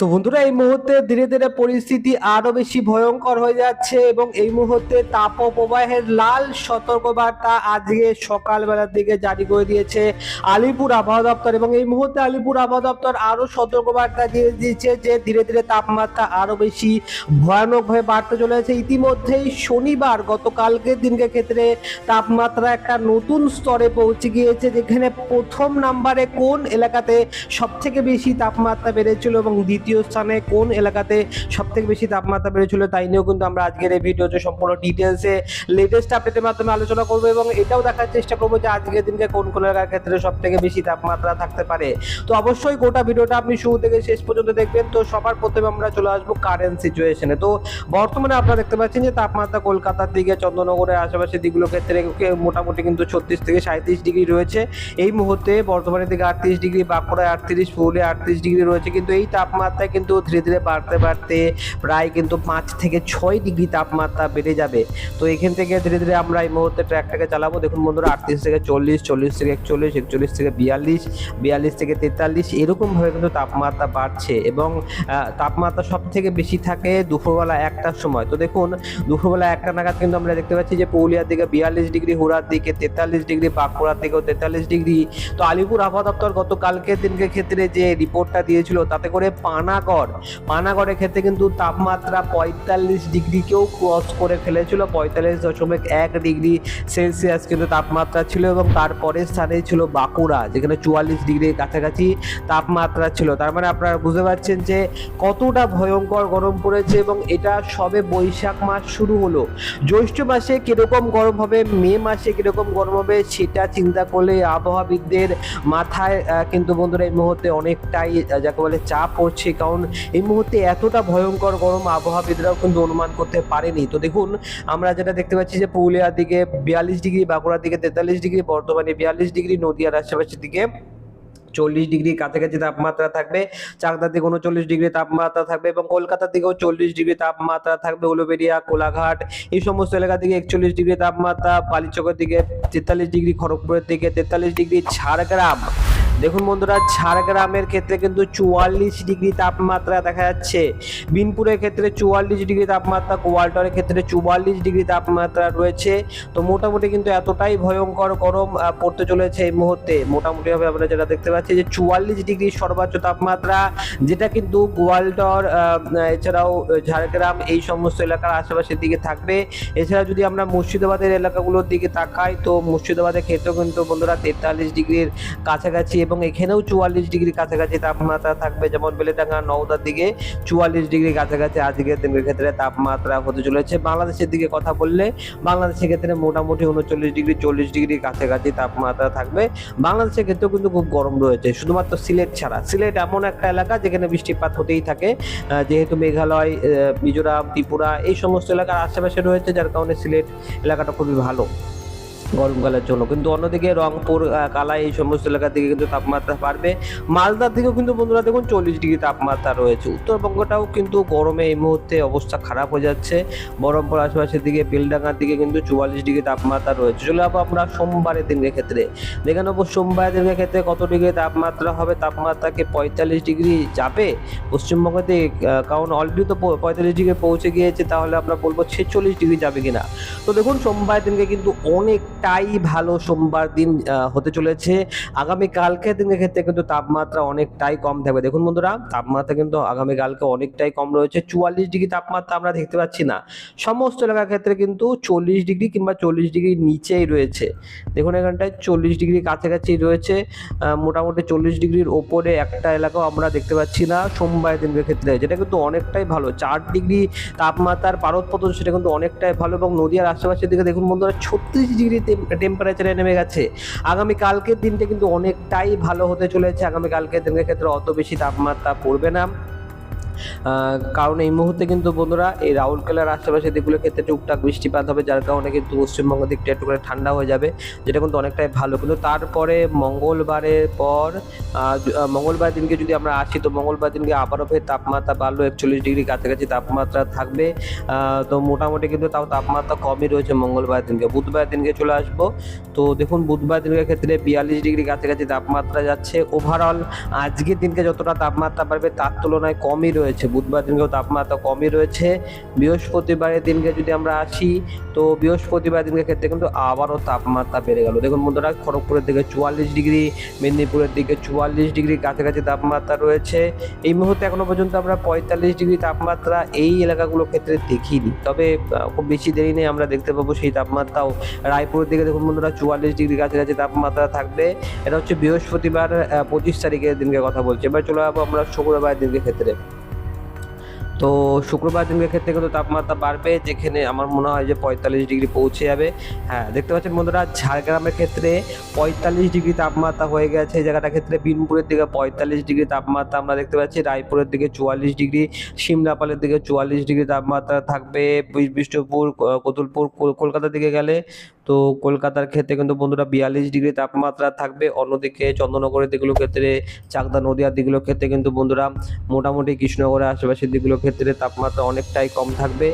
তো বন্ধুরা, এই মুহূর্তে ধীরে ধীরে পরিস্থিতি আরও বেশি ভয়ঙ্কর হয়ে যাচ্ছে এবং এই মুহূর্তে তাপপ্রবাহের লাল সতর্কবার্তা আজকে সকালবেলার দিকে জারি করে দিয়েছে আলিপুর আবহাওয়া দপ্তর এবং এই মুহূর্তে আলিপুর আবহাওয়া দপ্তর আরও সতর্কবার্তা দিয়ে দিয়েছে যে ধীরে ধীরে তাপমাত্রা আরও বেশি ভয়ানকভাবে বাড়তে চলেছে। ইতিমধ্যেই শনিবার গতকালকের দিনকে ক্ষেত্রে তাপমাত্রা একটা নতুন স্তরে পৌঁছে গিয়েছে, যেখানে প্রথম নাম্বারে কোন এলাকাতে সব থেকে বেশি তাপমাত্রা বেড়েছিল এবং দ্বিতীয় স্থানে কোন এলাকাতে সব থেকে বেশি তাপমাত্রা বেড়েছিল তাই নিয়েও কিন্তু আমরা আজকের এই ভিডিওতে সম্পূর্ণ ডিটেলসে লেটেস্ট আপডেটের মাধ্যমে আলোচনা করব এবং এটাও দেখার চেষ্টা করব যে আজকের দিনকে কোন কোন এলাকার ক্ষেত্রে সব থেকে বেশি তাপমাত্রা থাকতে পারে। তো অবশ্যই গোটা ভিডিওটা আপনি শুরু থেকে শেষ পর্যন্ত দেখবেন। তো সবার প্রথমে আমরা চলে আসব কারেন্ট সিচুয়েশনে তো বর্তমানে আপনারা দেখতে পাচ্ছেন যে তাপমাত্রা কলকাতার দিকে, চন্দ্রনগরের আশেপাশের দিকগুলোর ক্ষেত্রে মোটামুটি কিন্তু ছত্রিশ থেকে সাঁত্রিশ ডিগ্রি রয়েছে। এই মুহূর্তে বর্তমানের দিকে আটত্রিশ ডিগ্রি, বাঁকুড়ায় আটত্রিশ পুরুলিয়া আটত্রিশ ডিগ্রি রয়েছে। কিন্তু এই তাপমাত্রা কিন্তু ধীরে ধীরে বাড়তে বাড়তে প্রায় কিন্তু পাঁচ থেকে ছয় ডিগ্রি তাপমাত্রা বেড়ে যাবে। তো এখান থেকে ধীরে ধীরে আমরা এই মুহূর্তে ট্র্যাকটাকে চালাবো। দেখুন বন্ধুরা, আটত্রিশ থেকে চল্লিশ চল্লিশ থেকে একচল্লিশ একচল্লিশ থেকে বিয়াল্লিশ বিয়াল্লিশ থেকে তেতাল্লিশ এরকমভাবে কিন্তু তাপমাত্রা বাড়ছে এবং তাপমাত্রা সব থেকে বেশি থাকে দুপুরবেলা একটার সময়। তো দেখুন, দুপুরবেলা একটা নাগাদ কিন্তু আমরা দেখতে পাচ্ছি যে পুরুলিয়ার দিকে বিয়াল্লিশ ডিগ্রি, হুড়ার দিকে তেতাল্লিশ ডিগ্রি, বাঁকুড়ার দিকেও তেতাল্লিশ ডিগ্রি। তো আলিপুর আবহাওয়া দপ্তর গতকালকের দিনকে ক্ষেত্রে যে রিপোর্টটা দিয়েছিল, তাতে করে পানাগড়। পানাগড়ের ক্ষেত্রে কিন্তু তাপমাত্রা পঁয়তাল্লিশ ডিগ্রিকেও ক্রস করে ফেলেছিল। পঁয়তাল্লিশ দশমিক এক ডিগ্রি সেলসিয়াস কিন্তু তাপমাত্রা ছিল এবং তারপরের স্থানে ছিল বাঁকুড়া, যেখানে চুয়াল্লিশ ডিগ্রির কাছাকাছি তাপমাত্রা ছিল। তার মানে আপনারা বুঝতে পারছেন যে কতটা ভয়ঙ্কর গরম পড়েছে এবং এটা সবে বৈশাখ মাস শুরু হলো। জ্যৈষ্ঠ মাসে কীরকম গরম হবে, মে মাসে কীরকম গরম হবে, সেটা চিন্তা করলে আবহাওয়াবিদদের মাথায় কিন্তু বন্ধুরা এই মুহূর্তে অনেকটাই যাকে বলে চাপ পড়ছে। কারণ এই মুহূর্তে এতটা ভয়ঙ্কর গরম আবহাওয়াবিদরাও কিন্তু অনুমান করতে পারেনি। তো দেখুন, আমরা যেটা দেখতে পাচ্ছি যে পুরুলিয়ার দিকে বিয়াল্লিশ ডিগ্রি, বাঁকুড়ার দিকে তেতাল্লিশ ডিগ্রি বর্তমানে বিয়াল্লিশ ডিগ্রি, নদিয়ার আশেপাশের দিকে চল্লিশ ডিগ্রি, কাছাকাছি তাপমাত্রা থাকবে। চাকদার দিকে উনচল্লিশ ডিগ্রি তাপমাত্রা থাকবে এবং কলকাতার দিকেও চল্লিশ ডিগ্রি তাপমাত্রা থাকবে। উলুবেড়িয়া কোলাঘাট এই সমস্ত এলাকা দিকে একচল্লিশ ডিগ্রি তাপমাত্রা। বালিচকের দিকে তেতাল্লিশ ডিগ্রি, খড়গপুরের দিকে তেতাল্লিশ ডিগ্রি, ঝাড়গ্রাম দেখুন বন্ধুরা, ঝাড়গ্রামের ক্ষেত্রে কিন্তু চুয়াল্লিশ ডিগ্রি তাপমাত্রা দেখা যাচ্ছে। বিনপুরের ক্ষেত্রে চুয়াল্লিশ ডিগ্রি তাপমাত্রা, কোয়াল্টারের ক্ষেত্রে চুয়াল্লিশ ডিগ্রি তাপমাত্রা রয়েছে। তো মোটামুটি কিন্তু এতটাই ভয়ঙ্কর গরম পড়তে চলেছে এই মুহূর্তে। মোটামুটিভাবে আমরা যেটা দেখতে পাচ্ছি যে চুয়াল্লিশ ডিগ্রি সর্বোচ্চ তাপমাত্রা, যেটা কিন্তু গোয়ালটর এছাড়াও ঝাড়গ্রাম, এই সমস্ত এলাকার আশেপাশের দিকে থাকবে। এছাড়া যদি আমরা মুর্শিদাবাদের এলাকাগুলোর দিকে তাকাই, তো মুর্শিদাবাদের ক্ষেত্রেও কিন্তু বন্ধুরা তেতাল্লিশ ডিগ্রির কাছাকাছি এবং এখানেও চুয়াল্লিশ ডিগ্রি কাছাকাছি তাপমাত্রা থাকবে। যেমন বেলেডাঙ্গা, নওদার দিকে চুয়াল্লিশ ডিগ্রি কাছাকাছি। আজকের দিনের ক্ষেত্রে তাপমাত্রা হতে চলেছে। বাংলাদেশের দিকে কথা বললে বাংলাদেশের ক্ষেত্রে মোটামুটি উনচল্লিশ ডিগ্রি, চল্লিশ ডিগ্রি কাছাকাছি তাপমাত্রা থাকবে। বাংলাদেশের ক্ষেত্রেও কিন্তু খুব গরম রয়েছে। শুধুমাত্র সিলেট ছাড়া। সিলেট এমন একটা এলাকা যেখানে বৃষ্টিপাত হতেই থাকে। যেহেতু মেঘালয় মিজোরাম, ত্রিপুরা এই সমস্ত এলাকার আশেপাশে রয়েছে, যার কারণে সিলেট এলাকাটা খুবই ভালো। গরমকালের জন্য। কিন্তু অন্যদিকে রংপুর কালাই এই সমস্ত এলাকার দিকে কিন্তু তাপমাত্রা বাড়বে। মালদার দিকেও কিন্তু বন্ধুরা দেখুন চল্লিশ ডিগ্রি তাপমাত্রা রয়েছে। উত্তরবঙ্গটাও কিন্তু গরমে এই মুহূর্তে অবস্থা খারাপ হয়ে যাচ্ছে। বহরমপুর আশেপাশের দিকে, বেলডাঙ্গার দিকে কিন্তু চুয়াল্লিশ ডিগ্রি তাপমাত্রা রয়েছে। চলে যাব আমরা সোমবারের দিনের ক্ষেত্রে। দেখে নেব সোমবারের দিনের ক্ষেত্রে কত ডিগ্রি তাপমাত্রা হবে। তাপমাত্রাকে পঁয়তাল্লিশ ডিগ্রি যাবে পশ্চিমবঙ্গতে কারণ অলরেডি তো পঁয়তাল্লিশ ডিগ্রি পৌঁছে গিয়েছে। তাহলে আমরা বলব ছেচল্লিশ ডিগ্রি যাবে কিনা। তো দেখুন সোমবার দিনকে কিন্তু অনেকটাই ভালো সোমবার দিন হতে চলেছে। আগামী কালকের দিনের ক্ষেত্রে কিন্তু তাপমাত্রা অনেকটাই কম থাকবে। দেখুন বন্ধুরা, তাপমাত্রা কিন্তু আগামী কালকে অনেকটাই কম রয়েছে। চুয়াল্লিশ ডিগ্রি তাপমাত্রা আমরা দেখতে পাচ্ছি না। সমস্ত এলাকার ক্ষেত্রে কিন্তু চল্লিশ ডিগ্রি কিংবা চল্লিশ ডিগ্রির নিচেই রয়েছে। দেখুন এখানটায় চল্লিশ ডিগ্রি কাছাকাছি রয়েছে। মোটামুটি চল্লিশ ডিগ্রির ওপরে একটা এলাকাও আমরা দেখতে পাচ্ছি না সোমবার দিনের ক্ষেত্রে। যেটা কিন্তু অনেকটাই ভালো। চার ডিগ্রি তাপমাত্রার পারদ সেটা কিন্তু অনেকটাই ভালো। এবং নদীয়ার আশেপাশের দিকে দেখুন বন্ধুরা, ছত্রিশ ডিগ্রি টেম্পারেচারে নেমে গেছে। আগামী কালকের দিনটা কিন্তু অনেকটাই ভালো হতে চলেছে। আগামী কালকের দিনের ক্ষেত্রে অত বেশি তাপমাত্রা পড়বে না। কারণ এই মুহূর্তে কিন্তু বন্ধুরা এই রাউরকেলার আশেপাশে দিকগুলো ক্ষেত্রে টুকটাক বৃষ্টিপাত হবে, যার কারণে কিন্তু পশ্চিমবঙ্গ দিকটা একটু করে ঠান্ডা হয়ে যাবে, যেটা কিন্তু অনেকটাই ভালো। কিন্তু তারপরে মঙ্গলবারের পর মঙ্গলবার দিনকে যদি আমরা আসি, তো মঙ্গলবার দিনকে আবারও ফের তাপমাত্রা বাড়লো, একচল্লিশ ডিগ্রি কাছাকাছি তাপমাত্রা থাকবে। তো মোটামুটি কিন্তু তাও তাপমাত্রা কমই রয়েছে মঙ্গলবার দিনকে। বুধবার দিনকে চলে আসব। তো দেখুন, বুধবার দিনের ক্ষেত্রে বিয়াল্লিশ ডিগ্রি কাছাকাছি তাপমাত্রা যাচ্ছে। ওভারঅল আজকের দিনকে যতটা তাপমাত্রা বাড়বে, তার তুলনায় কমই রয়েছে। বুধবার দিনকেও তাপমাত্রা কমই রয়েছে। বৃহস্পতিবারের দিনকে যদি আমরা আসি, তো বৃহস্পতিবার দিনকে ক্ষেত্রে কিন্তু আবারও তাপমাত্রা বেড়ে গেল। দেখুন বন্ধুরা, খড়গপুরের দিকে চুয়াল্লিশ ডিগ্রি, মেদিনীপুরের দিকে চুয়াল্লিশ ডিগ্রি, কাছাকাছি তাপমাত্রা রয়েছে। এই মুহূর্তে এখনও পর্যন্ত আমরা পঁয়তাল্লিশ ডিগ্রি তাপমাত্রা এই এলাকাগুলোর ক্ষেত্রে দেখিনি। তবে খুব বেশি দেরি নেই আমরা দেখতে পাবো সেই তাপমাত্রাও। রায়পুরের দিকে দেখুন বন্ধুরা, চুয়াল্লিশ ডিগ্রি কাছাকাছি তাপমাত্রা থাকবে। এটা হচ্ছে বৃহস্পতিবার পঁচিশ তারিখের দিনকে কথা বলছি। এবার চলে যাব আমরা শুক্রবার দিনকে ক্ষেত্রে। তো শুক্রবার দিনের ক্ষেত্রে কিন্তু তাপমাত্রা বাড়বে, যেখানে আমার মনে হয় যে পঁয়তাল্লিশ ডিগ্রি পৌঁছে যাবে। হ্যাঁ দেখতে পাচ্ছেন বন্ধুরা, ঝাড়গ্রামের ক্ষেত্রে পঁয়তাল্লিশ ডিগ্রি তাপমাত্রা হয়ে গেছে। এই জায়গাটার ক্ষেত্রে বিনপুরের দিকে পঁয়তাল্লিশ ডিগ্রি তাপমাত্রা আমরা দেখতে পাচ্ছি। রায়পুরের দিকে চুয়াল্লিশ ডিগ্রি, সিমলাপালের দিকে চুয়াল্লিশ ডিগ্রি তাপমাত্রা থাকবে। বিষ্ণুপুর কতুলপুর কল- কলকাতার দিকে গেলে তো কলকাতার ক্ষেত্রে কিন্তু বন্ধুরা বিয়াল্লিশ ডিগ্রি তাপমাত্রা থাকবে। অন্যদিকে চন্দ্রনগরের দিকগুলোর ক্ষেত্রে চাকদা নদিয়ার দিকগুলোর ক্ষেত্রে কিন্তু বন্ধুরা মোটামুটি কৃষ্ণনগরের আশেপাশের দিকগুলোর ক্ষেত্রে তাপমাত্রা অনেকটাই কম থাকবে।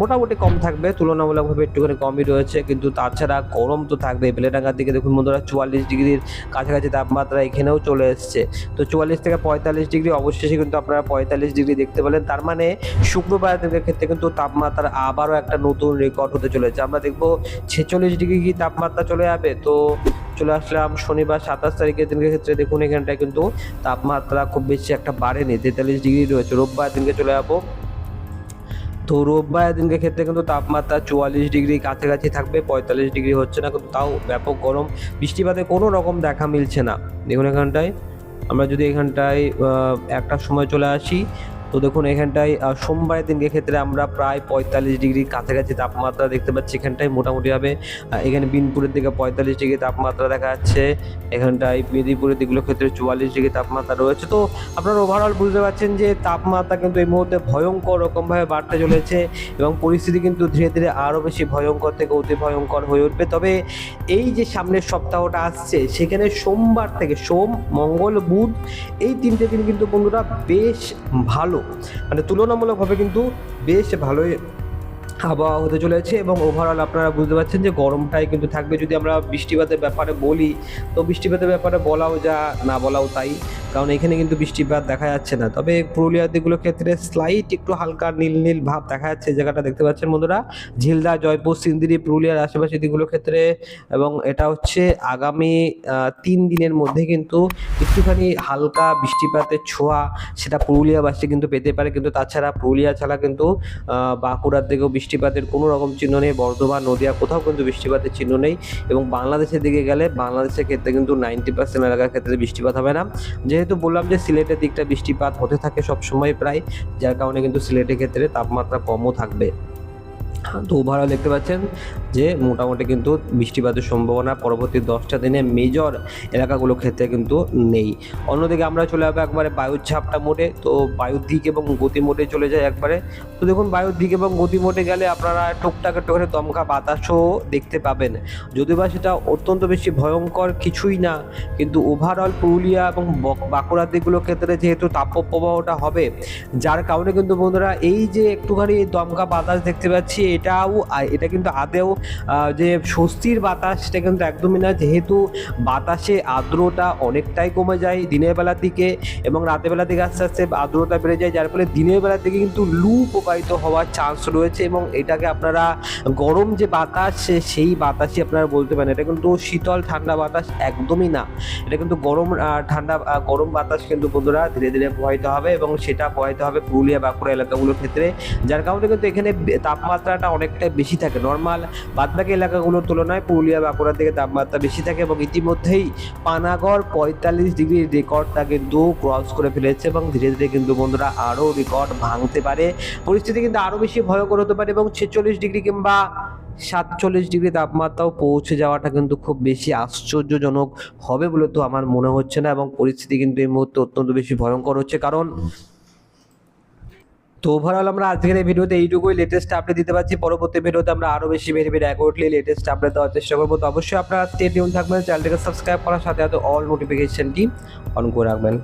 মোটামুটি কম থাকবে, তুলনামূলকভাবে একটুখানি কমই রয়েছে, কিন্তু তাছাড়া গরম তো থাকবে বেলেডাঙ্গার দিকে দেখুন বন্ধুরা, চুয়াল্লিশ ডিগ্রির কাছাকাছি তাপমাত্রা এখানেও চলে এসছে। তো চুয়াল্লিশ থেকে পঁয়তাল্লিশ ডিগ্রি অবশেষে কিন্তু আপনারা পঁয়তাল্লিশ ডিগ্রি দেখতে পেলেন। তার মানে শুক্রবার ক্ষেত্রে কিন্তু তাপমাত্রার আবারও একটা নতুন রেকর্ড হতে চলেছে। আমরা দেখব ছেচল্লিশ ডিগ্রি কি তাপমাত্রা চলে যাবে? তো চলে আসলাম শনিবার সাতাশ তারিখের দিনের ক্ষেত্রে দেখুন এখানটায় কিন্তু তাপমাত্রা খুব বেশি একটা বাড়েনি তেতাল্লিশ ডিগ্রি রয়েছে। রোববার দিনকে চলে যাব। তো রোববার দিনকে ক্ষেত্রে কিন্তু তাপমাত্রা চুয়াল্লিশ ডিগ্রি কাছাকাছি থাকবে পঁয়তাল্লিশ ডিগ্রি হচ্ছে না কিন্তু তাও ব্যাপক গরম। বৃষ্টিপাতে কোনো রকম দেখা মিলছে না। দেখুন এখানটায় আমরা যদি এখানটায় আহ, একটার সময় চলে আসি তো দেখুন, এখানটায় সোমবারের দিনকে ক্ষেত্রে আমরা প্রায় পঁয়তাল্লিশ ডিগ্রি কাছাকাছি তাপমাত্রা দেখতে পাচ্ছি। এখানটায় মোটামুটিভাবে এখানে বিনপুরের দিকে পঁয়তাল্লিশ ডিগ্রি তাপমাত্রা দেখা যাচ্ছে। এখানটায় মেদিনীপুরের দিকগুলোর ক্ষেত্রে চুয়াল্লিশ ডিগ্রি তাপমাত্রা রয়েছে। তো আপনারা ওভারঅল বুঝতে পারছেন যে তাপমাত্রা কিন্তু এই মুহূর্তে ভয়ঙ্কর রকমভাবে বাড়তে চলেছে এবং পরিস্থিতি কিন্তু ধীরে ধীরে আরও বেশি ভয়ঙ্কর থেকে অতি ভয়ঙ্কর হয়ে উঠবে। তবে এই যে সামনের সপ্তাহটা আসছে, সেখানে সোমবার থেকে সোম, মঙ্গল, বুধ, এই তিনটে দিন কিন্তু বন্ধুরা বেশ ভালো। মানে তুলনামূলকভাবে কিন্তু বেশ ভালোই আবহাওয়া হতে চলেছে এবং ওভারঅল আপনারা বুঝতে পারছেন যে গরমটাই কিন্তু থাকবে। যদি আমরা বৃষ্টিপাতের ব্যাপারে বলি, তো বৃষ্টিপাতের ব্যাপারে বলাও যা না বলাও তাই, কারণ এখানে কিন্তু বৃষ্টিপাত দেখা যাচ্ছে না। তবে পুরুলিয়ার দিকগুলোর ক্ষেত্রে স্লাইট একটু হালকা নীল নীল ভাব দেখা যাচ্ছে জায়গাটা দেখতে পাচ্ছেন বন্ধুরা। ঝিলদা, জয়পুর, সিন্দিরি, পুরুলিয়ার আশেপাশে দিকগুলোর ক্ষেত্রে এবং এটা হচ্ছে আগামী তিন দিনের মধ্যে কিন্তু একটুখানি হালকা বৃষ্টিপাতের ছোঁয়া সেটা পুরুলিয়াবাসী কিন্তু পেতে পারে। কিন্তু তাছাড়া পুরুলিয়া ছাড়া কিন্তু বাঁকুড়ার দিকেও বৃষ্টিপাতের কোনো রকম চিহ্ন নেই, বর্ধমান, নদীয়া কোথাও কিন্তু বৃষ্টিপাতের চিহ্ন নেই এবং বাংলাদেশের দিকে গেলে বাংলাদেশের ক্ষেত্রে কিন্তু নাইনটি পার্সেন্ট এলাকার ক্ষেত্রে বৃষ্টিপাত হবে না। যেহেতু বললাম যে সিলেটের দিকটা বৃষ্টিপাত হতে থাকে সবসময় প্রায়, যার কারণে কিন্তু সিলেটের ক্ষেত্রে তাপমাত্রা কমও থাকবে। তো ওভারঅল দেখতে পাচ্ছেন যে মোটামুটি কিন্তু বৃষ্টিপাতের সম্ভাবনা পরবর্তী দশটা দিনে মেজর এলাকাগুলোর ক্ষেত্রে কিন্তু নেই। অন্যদিকে আমরা চলে যাব একবারে বায়ুর ছাপটা মোটে তো বায়ুর দিক এবং গতি মোটে চলে যায় একবারে। তো দেখুন, বায়ুর দিক এবং গতি মোটে গেলে আপনারা টুকটাক একটুখানি দমকা বাতাসও দেখতে পাবেন। যদিও বা সেটা অত্যন্ত বেশি ভয়ঙ্কর কিছুই না, কিন্তু ওভারঅল পুরুলিয়া এবং বক- বাঁকুড়ার দিকগুলোর ক্ষেত্রে যেহেতু তাপপ্রবাহটা হবে, যার কারণে কিন্তু বন্ধুরা এই যে একটুখানি দমকা বাতাস দেখতে পাচ্ছি এটাও এটা কিন্তু আদেও যে স্বস্তির বাতাস, সেটা কিন্তু একদমই না যেহেতু বাতাসে আর্দ্রতা অনেকটাই কমে যায় দিনের বেলার দিকে এবং রাতের বেলার দিকে আস্তে আস্তে আর্দ্রতা বেড়ে যায়, যার ফলে দিনের বেলার দিকে কিন্তু লু প্রবাহিত হওয়ার চান্স রয়েছে এবং এটাকে আপনারা গরম যে বাতাস সেই বাতাসই আপনারা বলতে পারেন। এটা কিন্তু শীতল ঠান্ডা বাতাস একদমই না। এটা কিন্তু গরম ঠান্ডা গরম বাতাস কিন্তু বন্ধুরা ধীরে ধীরে প্রবাহিত হবে এবং সেটা প্রবাহিত হবে পুরুলিয়া বাঁকুড়া এলাকাগুলোর ক্ষেত্রে। যার কারণে কিন্তু এখানে বে- তাপমাত্রাটা অনেকটাই বেশি থাকে। নর্মাল বাদবাকি এলাকাগুলোর তুলনায় পুরুলিয়া বাঁকুড়ার দিকে তাপমাত্রা বেশি থাকে এবং ইতিমধ্যেই পানাগড় পঁয়তাল্লিশ ডিগ্রির রেকর্ডটা কিন্তু ক্রস করে ফেলেছে এবং ধীরে ধীরে কিন্তু বন্ধুরা আরও রেকর্ড ভাঙতে পারে। পরিস্থিতি কিন্তু আরও বেশি ভয়ঙ্কর হতে পারে এবং ছেচল্লিশ ডিগ্রি কিংবা সাতচল্লিশ ডিগ্রি তাপমাত্রাও পৌঁছে যাওয়াটা কিন্তু খুব বেশি আশ্চর্যজনক হবে বলে তো আমার মনে হচ্ছে না এবং পরিস্থিতি কিন্তু এই মুহূর্তে অত্যন্ত বেশি ভয়ঙ্কর হচ্ছে। কারণ তো ওভারঅল আমরা আজকের এই ভিডিওতে এইটুকুই লেটেস্ট আপডেট দিতে পারছি। পরবর্তী ভিডিওতে আমরা আরও বেশি বেড়ে বেড়ে অ্যাকুরেটলি লেটেস্ট আপডেট দেওয়ার চেষ্টা করব। তো অবশ্যই আপনারা স্টেট নিউন থাকবেন চ্যানেলটিকে সাবস্ক্রাইব করার সাথে সাথে অল নোটিফিকেশনটি অন করে রাখবেন।